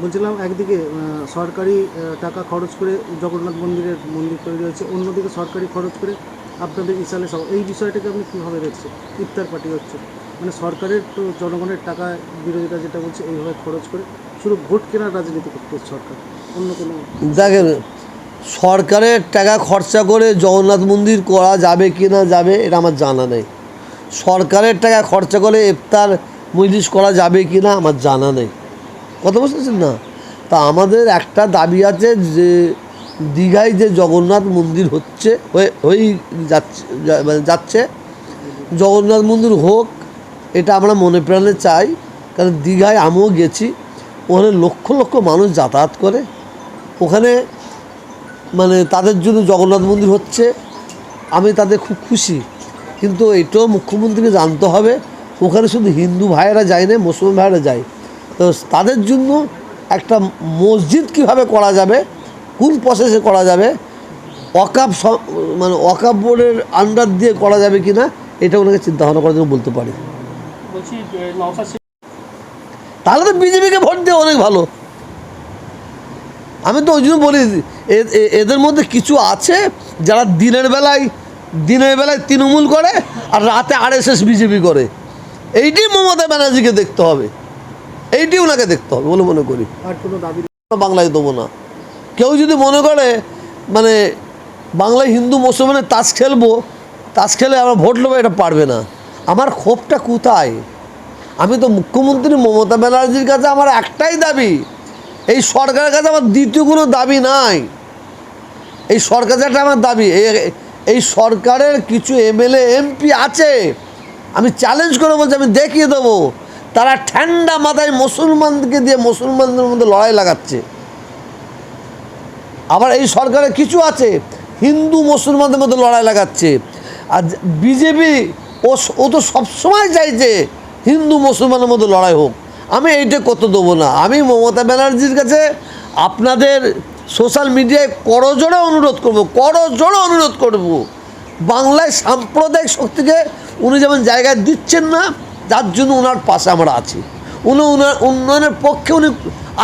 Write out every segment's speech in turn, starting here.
বলছিলাম, একদিকে সরকারি টাকা খরচ করে জগন্নাথ মন্দিরের মন্দির তৈরি হয়েছে, অন্যদিকে সরকারি খরচ করে আপনাদের ইসালে সব এই বিষয়টাকে আপনি কীভাবে দেখছেন? ইফতার পার্টি হচ্ছে। মানে সরকারের তো জনগণের টাকা বিরোধীরা যেটা বলছে, এইভাবে খরচ করে শুধু ভোট কেনার রাজনীতি করতে সরকার। অন্য কোনো দেখেন, সরকারের টাকা খরচা করে জগন্নাথ মন্দির করা যাবে কি না যাবে, এটা আমার জানা নেই। সরকারের টাকা খরচা করে ইফতার মজলিস করা যাবে কি না, আমার জানা নেই। কথা বুঝতেছেন না? তা আমাদের একটা দাবি আছে যে, দীঘায় যে জগন্নাথ মন্দির হচ্ছে, হয়ে- হয়েই যাচ্ছে মানে যাচ্ছে, জগন্নাথ মন্দির হোক, এটা আমরা মনে প্রাণে চাই, কারণ দীঘায় আমিও গেছি, ওখানে লক্ষ লক্ষ মানুষ যাতায়াত করে, ওখানে মানে তাদের জন্য জগন্নাথ মন্দির হচ্ছে, আমি তাদের খুব খুশি, কিন্তু এটাও মুখ্যমন্ত্রীকে জানতে হবে, ওখানে শুধু হিন্দু ভাইয়েরা যায় না মুসলমান ভাইয়েরা যায়। তো তাদের জন্য একটা মসজিদ কীভাবে করা যাবে কোন প্রসেসে করা যাবে স- মানে ওয়াকাপ বোর্ডের আন্ডার দিয়ে করা যাবে কি না এটা ওনাকে চিন্তা ভাবনা করার জন্য বলতে পারি। তাহলে তো বিজেপিকে ভোট দিয়ে অনেক ভালো। আমি তো ওই জন্য বলি এদের মধ্যে কিছু আছে যারা দিনের বেলায় দিনের বেলায় তৃণমূল করে আর রাতে আর এস আরএসএস বিজেপি করে। এইটি মমতা ব্যানার্জিকে দেখতে হবে। এইটি ওনাকে দেখতে হবে বলে মনে করি। আর কোনো দাবি বাংলায় দেবো না। কেউ যদি মনে করে মানে বাংলায় হিন্দু মুসলমানের তাস খেলব তাস খেলে আমরা ভোট নেব এটা পারবে না। আমার ক্ষোভটা কোথায়? আমি তো মুখ্যমন্ত্রী মমতা ব্যানার্জির কাছে আমার একটাই দাবি এই সরকারের কাছে আমার দ্বিতীয় কোনো দাবি নাই। এই সরকার যেটা আমার দাবি এই- এই সরকারের কিছু এমএলএ এমপি আছে আমি চ্যালেঞ্জ করে বলছি আমি দেখিয়ে দেবো। তারা ঠান্ডা মাথায় মুসলমানকে দিয়ে মুসলমানদের মধ্যে লড়াই লাগাচ্ছে। আবার এই সরকারে কিছু আছে, হিন্দু মুসলমানদের মধ্যে লড়াই লাগাচ্ছে। আর বিজেপি, ও ও তো সবসময় চাইছে হিন্দু মুসলমানের মধ্যে লড়াই হোক। আমি এইটা করতে দেবো না। আমি মমতা ব্যানার্জির কাছে আপনাদের সোশ্যাল মিডিয়ায় করজোড়ে অনুরোধ করব করজোড়ে অনুরোধ করব। বাংলায় সাম্প্রদায়িক শক্তিকে উনি যেমন জায়গায় দিচ্ছেন না যার জন্য ওনার পাশে আমরা আছি। উনি উনার উন্নয়নের পক্ষে উনি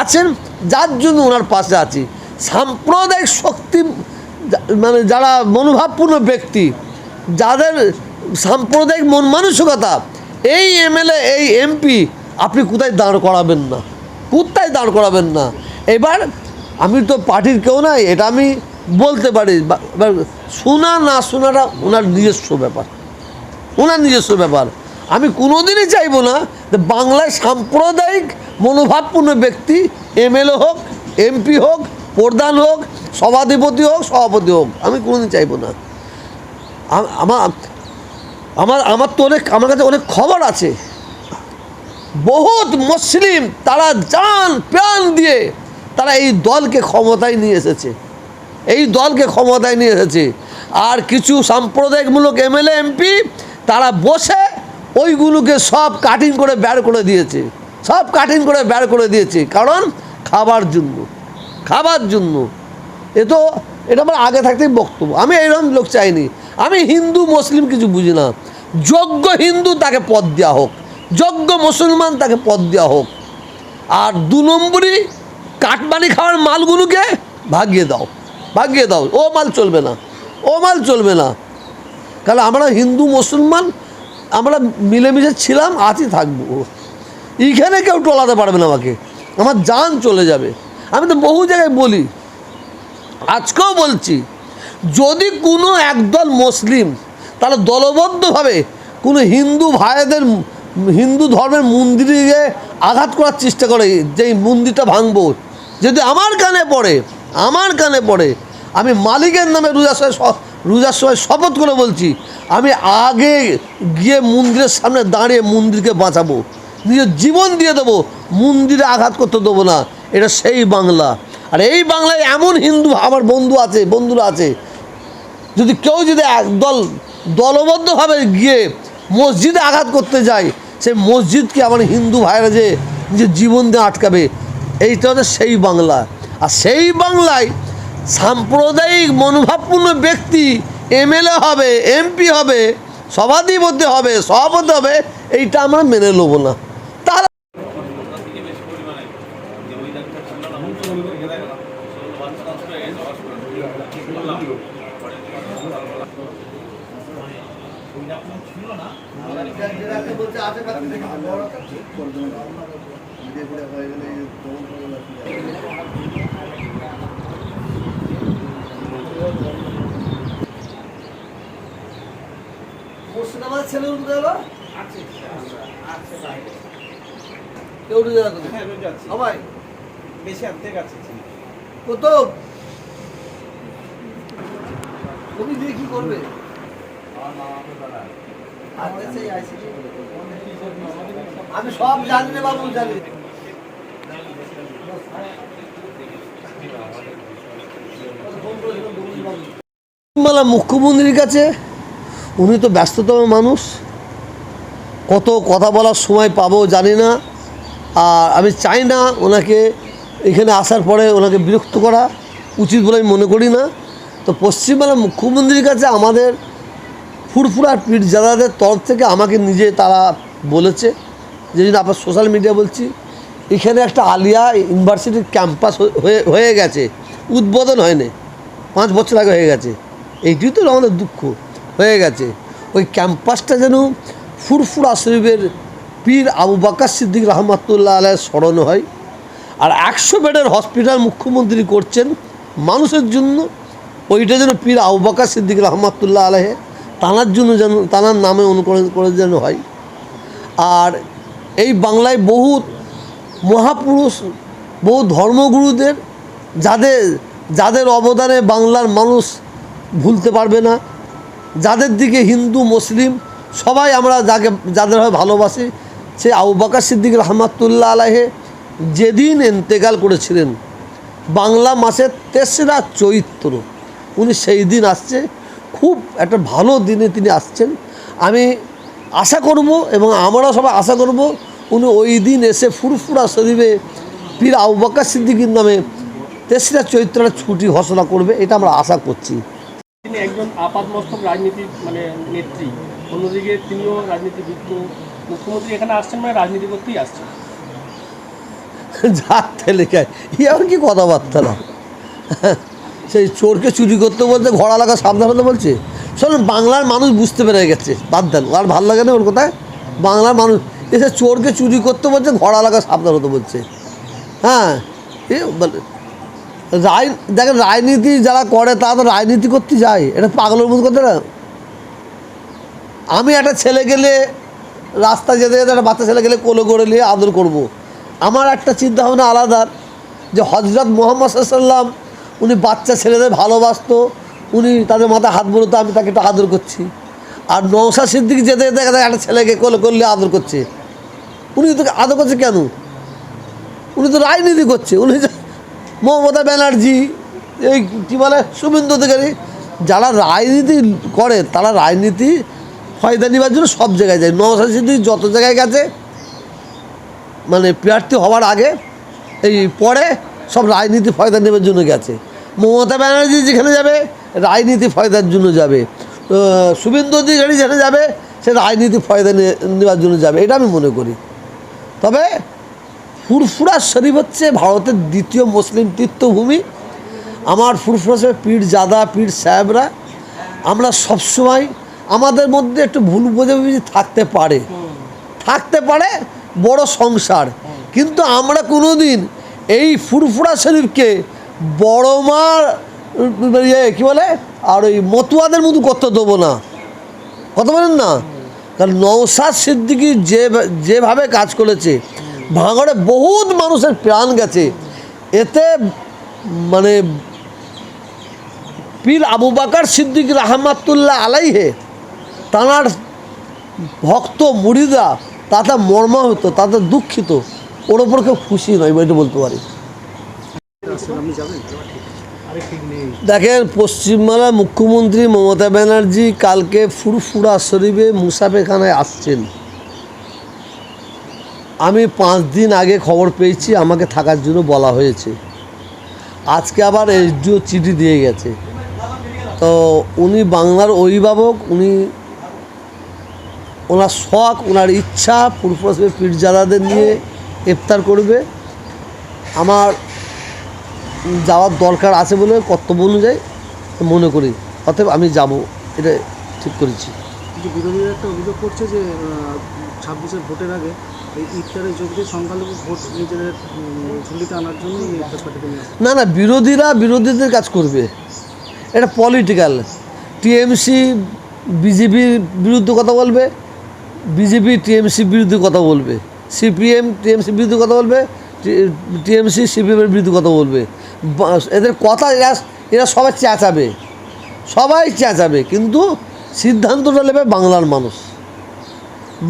আছেন, যার জন্য ওনার পাশে আছি। সাম্প্রদায়িক শক্তি মানে যারা মনোভাবপূর্ণ ব্যক্তি, যাদের সাম্প্রদায়িক মন মানসিকতা, এই এমএলএ, এই এমপি, আপনি কোথায় দাঁড় করাবেন না? কোথায় দাঁড় করাবেন না? এবার আমি তো পার্টির কেউ নাই, এটা আমি বলতে পারি। শোনা না শোনাটা ওনার নিজস্ব ব্যাপার। ওনার নিজস্ব ব্যাপার। আমি কোনোদিনই চাইব না যে বাংলায় সাম্প্রদায়িক মনোভাবপূর্ণ ব্যক্তি, এমএলএ হোক, এমপি হোক, প্রধান হোক, সভাধিপতি হোক, সভাপতি হোক, আমি কোনোদিন চাইব না। আমার আমার আমার তো অনেক, আমার কাছে অনেক খবর আছে। বহুত মুসলিম তারা জান প্রাণ দিয়ে তারা এই দলকে ক্ষমতায় নিয়ে এসেছে। এই দলকে ক্ষমতায় নিয়ে এসেছে। আর কিছু সাম্প্রদায়িকমূলক এমএলএ, এমপি তারা বসে ওইগুলোকে সব কাটিং করে বের করে দিয়েছে। সব কাটিং করে বের করে দিয়েছে। কারণ খাবার জন্য। খাবার জন্য। এ তো এটা আমার আগে থাকতেই বক্তব্য। আমি এইরকম লোক চাইনি। আমি হিন্দু, মুসলিম কিছু বুঝি না। যোগ্য হিন্দু তাকে পদ দেওয়া হোক। যোগ্য মুসলমান তাকে পদ দেওয়া হোক। আর দু নম্বরই কাটমানি খাওয়ার মালগুলোকে ভাগিয়ে দাও। ভাগিয়ে দাও। ও মাল চলবে না। ও মাল চলবে না। কারণ আমরা হিন্দু, মুসলমান আমরা মিলেমিশে ছিলাম আছি থাকব। এইখানে কেউ টলাতে পারবে না আমাকে। আমার জান চলে যাবে। আমি তো বহু জায়গায় বলি। আজকেও বলছি, যদি কোনো একদল মুসলিম, তাহলে দলবদ্ধভাবে কোনো হিন্দু ভাইদের, হিন্দু ধর্মের মন্দিরে আঘাত করার চেষ্টা করে যে মন্দিরটা ভাঙবো। যদি আমার কানে পড়ে, আমার কানে পড়ে, আমি মালিকের নামে রোজা রোজার সময় শপথ করে বলছি, আমি আগে গিয়ে মন্দিরের সামনে দাঁড়িয়ে মন্দিরকে বাঁচাবো, নিজের জীবন দিয়ে দেবো, মন্দিরে আঘাত করতে দেবো না, এটা সেই বাংলা। আর এই বাংলায় এমন হিন্দু আমার বন্ধু আছে, বন্ধুরা আছে, যদি কেউ যদি একদল দলবদ্ধভাবে গিয়ে মসজিদে আঘাত করতে যায়, সেই মসজিদকে আমার হিন্দু ভাইরা যে নিজের জীবন দিয়ে আটকাবে, এইটা হচ্ছে সেই বাংলা। আর সেই বাংলায় সাম্প্রদায়িক মনোভাবপূর্ণ ব্যক্তি, এমএলএ হবে, এমপি হবে, সভাধিপতি হবে, সভাপতি হবে, এইটা আমরা মেনে নেব না। মুর্শিদাবাদের ছেলে উঠবে এবার কেউ উঠে যাবে তো? হ্যাঁ সবাই বেশি অর্ধেক আছে কত তুমি দিয়ে কি করবে? আমি সব জানি রে বাবু জানি। মালা মুখ্যমন্ত্রীর কাছে উনি তো ব্যস্ততম মানুষ। কত কথা বলার সময় পাবো জানি না। আর আমি চাই না ওনাকে এখানে আসার পরে ওনাকে বিরক্ত করা উচিত বলে আমি মনে করি না। তো পশ্চিমবাংলার মুখ্যমন্ত্রীর কাছে আমাদের ফুরফুরার পীর জাদাদের তরফ থেকে আমাকে নিজে তারা বলেছে। যে জন্য আপনার সোশ্যাল মিডিয়া বলছি, এখানে একটা আলিয়া ইউনিভার্সিটির ক্যাম্পাস হয়ে হয়ে গেছে, উদ্বোধন হয়নি, পাঁচ বছর আগে হয়ে গেছে। এইটিই তো আমাদের দুঃখ। হয়ে গেছে। ওই ক্যাম্পাসটা যেন ফুরফুরা শরীফের পীর আবু বাক্কার সিদ্দিক রহমাতুল্লাহ আলাইয়ের স্মরণ হয়। আর একশো বেডের হসপিটাল মুখ্যমন্ত্রী করছেন মানুষের জন্য। ওইটা যেন পীর আবু বাক্কার সিদ্দিক রহমাতুল্লাহ আলাহে তানার জন্য যেন, তানার নামে অনুকরণ করে যেন হয়। আর এই বাংলায় বহু মহাপুরুষ, বহু ধর্মগুরুদের, যাদের যাদের অবদানে বাংলার মানুষ ভুলতে পারবে না যাদের দিকে হিন্দু, মুসলিম, সবাই আমরা যাকে, যাদের হয় ভালোবাসি, সে আবু বাকার সিদ্দিক রহমাতুল্লাহ আলাহে যেদিন এন্তেকাল করেছিলেন, বাংলা মাসের তেসরা চৈত্র, উনি সেই দিন আসছে। খুব একটা ভালো দিনে তিনি আসছেন। আমি আশা করব এবং আমরা সবাই আশা করব উনি ওই দিন এসে ফুরফুরা শরীফে পীর আবু বাক্কার সিদ্দিকির নামে তেসরা চৈত্রের ছুটি ঘোষণা করবে, এটা আমরা আশা করছি। একজন আপাতমস্তক রাজনীতির মানে নেত্রী। অন্যদিকে তিনিও রাজনীতিবিদ। মুখ্যমন্ত্রী এখানে আসছেন মানে রাজনীতি করতেই আসছেন কথাবার্তা না। সেই চোরকে চুরি করতে বলতে ঘোড়া লাগা সাবধান হতে বলছে। শোনেন বাংলার মানুষ বুঝতে পেরে গেছে। বাদ দেন, আর ভালো লাগে না ওর কথায়? বাংলার মানুষ এসে চোরকে চুরি করতে বলছে, ঘোড়া লাগা সাবধান হতে বলছে। হ্যাঁ রায় দেখেন, রাজনীতি যারা করে, তারা তো রাজনীতি করতে যায়। এটা পাগলের মতো করতে না? আমি একটা ছেলে গেলে রাস্তা যেতে যেতে একটা বাচ্চা ছেলে গেলে কোলে করে নিয়ে আদর করব। আমার একটা চিন্তা ভাবনা আলাদা, যে হজরত মোহাম্মদ সাল্লাম উনি বাচ্চা ছেলেদের ভালোবাসতো, উনি তাদের মাথায় হাত বলতো, আমি তাকে একটু আদর করছি। আর নৌসা সিদ্দিক যেতে যেতে দেখা একটা ছেলেকে কোলে করলে আদর করছে। উনি তো আদর করছে কেন? উনি তো রাজনীতি করছে, উনি মমতা ব্যানার্জি, এই কী বলে, শুভেন্দু অধিকারী, যারা রাজনীতি করে, তারা রাজনীতি ফয়দা নেবার জন্য সব জায়গায় যায়। নওসাদ সিদ্দিক যত জায়গায় গেছে মানে প্রার্থী হওয়ার আগে, এই পরে সব রাজনীতি ফয়দা নেবার জন্য গেছে। মমতা ব্যানার্জি যেখানে যাবে, রাজনীতি ফয়দার জন্য যাবে। শুভেন্দু অধিকারী যেখানে যাবে, সে রাজনীতি ফয়দা নেওয়ার জন্য যাবে। এটা আমি মনে করি। তবে ফুরফুরা শরীফ হচ্ছে ভারতের দ্বিতীয় মুসলিম তীর্থভূমি। আমার ফুরফুরা শরীফ পীর জাদা, পীর সাহেবরা, আমরা সবসময় আমাদের মধ্যে একটু ভুল বোঝাবুঝি থাকতে পারে। থাকতে পারে বড় সংসার। কিন্তু আমরা কোনো দিন এই ফুরফুরা শরীফকে বড় মার ইয়ে কী বলে, আর ওই মতুয়াদের মতো করতে দেবো না। কথা বলেন না? কারণ নৌসাদ সিদ্দিকি যে যেভাবে কাজ করেছে ভাঙড়ে বহুত মানুষের প্রাণ গেছে। এতে মানে পীর আবু বাকার সিদ্দিক রহমাতুল্লাহ আলাইহে তাঁর ভক্ত মুড়িদা, তাতে মর্মাহত তাতে দুঃখিত। ওর ওপর কেউ খুশি নয় এটা বলতে পারি। দেখেন, পশ্চিমবাংলার মুখ্যমন্ত্রী মমতা ব্যানার্জি কালকে ফুরফুরা শরীফে মুসাফেখানায় আসছেন। আমি পাঁচ দিন আগে খবর পেয়েছি, আমাকে থাকার জন্য বলা হয়েছে। আজকে আবার এসডিও চিঠি দিয়ে গেছে। তো উনি বাংলার অভিভাবক, উনি ওনার শখ, ওনার ইচ্ছা ফুরফুরা শরীফ পীরজাদাদের নিয়ে ইফতার করবে। আমার যাওয়ার দরকার আছে বলে কর্তব্য অনুযায়ী মনে করি। অতএব আমি যাব, এটা ঠিক করেছি। বিরোধীরা একটা অভিযোগ করছে যে ছাব্বিশের ভোটের আগে না না, বিরোধীরা বিরোধীদের কাজ করবে। এটা পলিটিক্যাল টিএমসি বিজেপির বিরুদ্ধে কথা বলবে, বিজেপি, টিএমসি বিরুদ্ধে কথা বলবে, সিপিএম, টিএমসি বিরুদ্ধে কথা বলবে টিএমসি, সিপিএমের বিরুদ্ধে কথা বলবে। এদের কথা এরা এরা সবাই চেঁচাবে। সবাই চেঁচাবে, কিন্তু সিদ্ধান্তটা নেবে বাংলার মানুষ।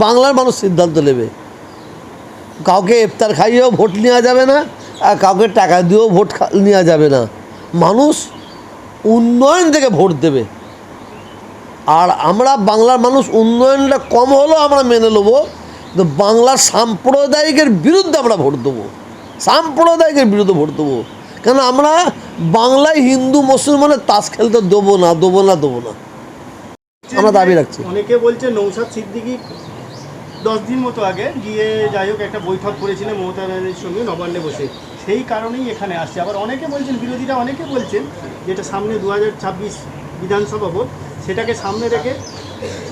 বাংলার মানুষ সিদ্ধান্ত নেবে। কাউকে ইফতার খাইয়েও ভোট নেওয়া যাবে না, আর কাউকে টাকা দিয়েও ভোট নেওয়া যাবে না। মানুষ উন্নয়ন থেকে ভোট দেবে। আর আমরা বাংলার মানুষ উন্নয়নটা কম হলেও আমরা মেনে নেব, কিন্তু বাংলার সাম্প্রদায়িকের বিরুদ্ধে আমরা ভোট দেবো। সাম্প্রদায়িকের বিরুদ্ধে ভোট দেবো। কেন আমরা বাংলায় হিন্দু মুসলমানের তাস খেলতে দেবো না দেবো না দেবো না। আমরা দাবি রাখছি। অনেকে বলছে নৌসাদ সিদ্দিকি দশ দিন মতো আগে গিয়ে যাই হোক একটা বৈঠক করেছিলেন মমতা ব্যানার্জির সঙ্গে নবান্নে বসে। সেই কারণেই এখানে আসছে। আবার অনেকে বলছেন, বিরোধীরা অনেকে বলছেন যেটা সামনে দু বিধানসভা ভোট, সেটাকে সামনে রেখে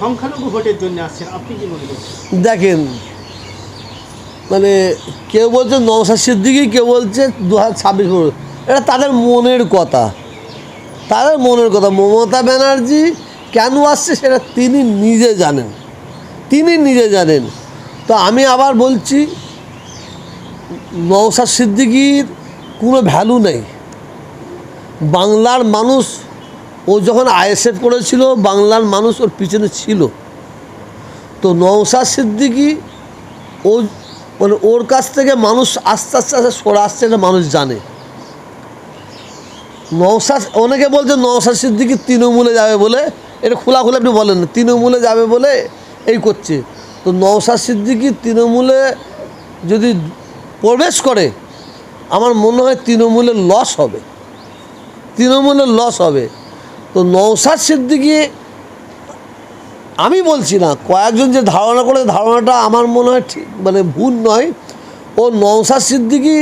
সংখ্যালঘু ভোটের জন্য আসছেন। আপনি কি মনে করছেন? দেখেন মানে কেউ বলছে নওশাদ সিদ্দিকি, কেউ বলছে দু হাজার ছাব্বিশ এটা তাদের মনের কথা। তাদের মনের কথা। মমতা ব্যানার্জি কেন আসছে সেটা তিনি নিজে জানেন। তিনি নিজে জানেন। তো আমি আবার বলছি, নওশাদ সিদ্দিকির কোনো ভ্যালু নেই। বাংলার মানুষ, ও যখন আইএসএফ করেছিল, বাংলার মানুষ ওর পিছনে ছিল। তো নওশাদ সিদ্দিকি, ও মানে ওর কাছ থেকে মানুষ আস্তে আস্তে আস্তে সরে আসছে এটা মানুষ জানে। নওশাদ, অনেকে বলছে নওশাদ সিদ্দিকি তৃণমূলে যাবে বলে, এটা খোলাখুলি আপনি বলেন তৃণমূলে যাবে বলে এই করছে। তো নওশাদ সিদ্দিকি তৃণমূলে যদি প্রবেশ করে, আমার মনে হয় তৃণমূলের লস হবে। তৃণমূলের লস হবে। তো নওশাদ সিদ্দিকি, আমি বলছি না, কয়েকজন যে ধারণা করে, ধারণাটা আমার মনে হয় ঠিক মানে ভুল নয়। ও নওশাদ সিদ্দিকি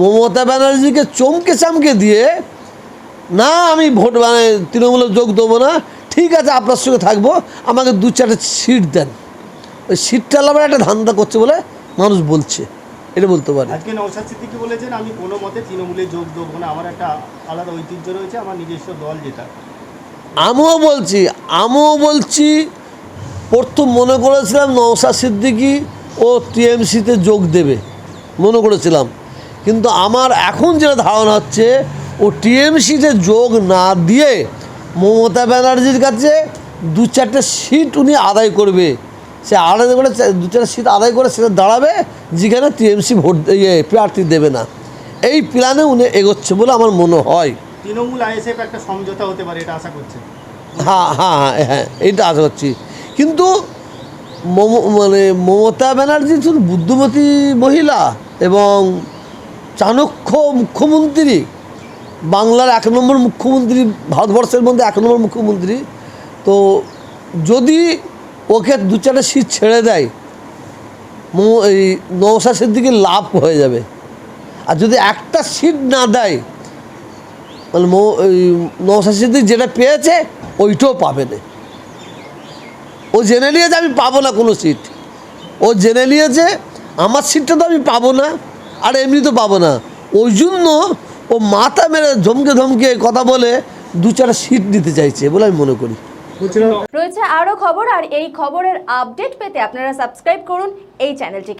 মমতা ব্যানার্জিকে চমকে চামকে দিয়ে, না, আমি ভোট মানে তৃণমূলে যোগ দেবো না। ঠিক আছে আপনার সঙ্গে থাকব। আমাকে দু চারটে সিট দেন। ওই সিটটা লাভার একটা ধান্দা করছে বলে মানুষ বলছে। এটা বলতে পারে। আজকে সিদ্দিকি বলেছেন আমি কোনো মতে তৃণমূলে যোগ দেবো না। আমার একটা আলাদা ঐতিহ্য রয়েছে আমার নিজস্ব দল যেটা। আমিও বলছি আমিও বলছি প্রথম মনে করেছিলাম নওশাদ সিদ্দিকি ও টিএমসিতে যোগ দেবে মনে করেছিলাম। কিন্তু আমার এখন যেটা ধারণা হচ্ছে ও টিএমসিতে যোগ না দিয়ে মমতা ব্যানার্জির কাছে দু চারটে সিট উনি আদায় করবে। সে আদায় করে দু চারটে সিট আদায় করে সেটা দাঁড়াবে যেখানে টিএমসি ভোট ইয়ে প্রার্থী দেবে না। এই প্ল্যানে উনি এগোচ্ছে বলে আমার মনে হয়। তৃণমূল আইএসএফ একটা সমঝোতা হতে পারে এটা আশা করছেন হ্যাঁ হ্যাঁ হ্যাঁ হ্যাঁ এইটা আশা করছি। কিন্তু মম- মানে মমতা ব্যানার্জি শুধু বুদ্ধিমতী মহিলা এবং চাণক্য মুখ্যমন্ত্রী। বাংলার এক নম্বর মুখ্যমন্ত্রী, ভারতবর্ষের মধ্যে এক নম্বর মুখ্যমন্ত্রী। তো যদি ওকে দু চারটে সিট ছেড়ে দেয় এই নৌসা সিদ্দিকির লাভ হয়ে যাবে। আর যদি একটা সিট না দেয় মানে নৌসা সিদ্দিক যেটা পেয়েছে, ওইটাও পাবে না। ও জেনে নিয়েছে আমি পাবো না কোনো সিট। ও জেনে নিয়েছে, আমার সিটটা তো আমি পাবো না, আর এমনি তো পাবো না। ওই জন্য ও মাথা মেরে ধমকে ধমকে কথা বলে দু চার সিট নিতে চাইছে বলে আমি মনে করি। রয়েছে আরও খবর আর এই খবরের আপডেট পেতে আপনারা সাবস্ক্রাইব করুন এই চ্যানেলটিকে